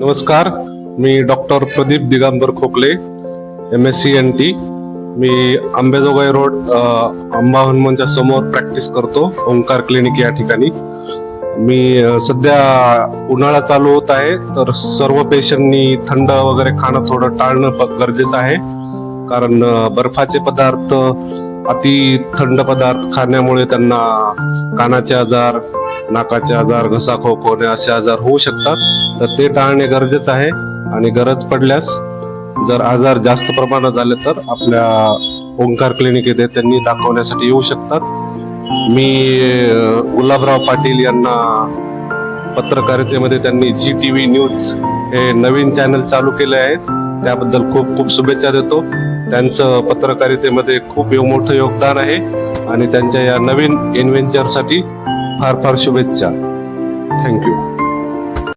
नमस्कार मी doctor Pradeep Digambar Khokle M S C N T मी Ambejogai road अ, हनुमानच्या समोर प्रॅक्टिस करतो ओंकार क्लिनिक या ठिकाणी. मी सध्या उन्हाळा चालू होत आहे तर सर्व पेशंटनी थंड वगैरे खाणं थोडं टाळणं गरजेचं आहे. कारण बर्फाचे पदार्थ अति थंड पदार्थ खाण्यामुळे त्यांना कानाचे आजार नाकाचे आजार घसा खोक असे आजार होऊ शकतात. तर ते टाळणे गरजेचं आहे आणि गरज पडल्यास जर आजार जास्त प्रमाणात झाले तर आपल्या ओंकार क्लिनिक येथे त्यांनी दाखवण्यासाठी येऊ शकतात. मी गुलाबराव पाटील यांना पत्रकारितेमध्ये त्यांनी झी टी व्ही न्यूज हे नवीन चॅनल चालू केले आहेत. त्याबद्दल खूप खूप शुभेच्छा देतो. त्यांचं पत्रकारितेमध्ये खूप मोठं योगदान आहे आणि त्यांच्या या नवीन इन्व्हेंचरसाठी फार फार शुभेच्छा थँक्यू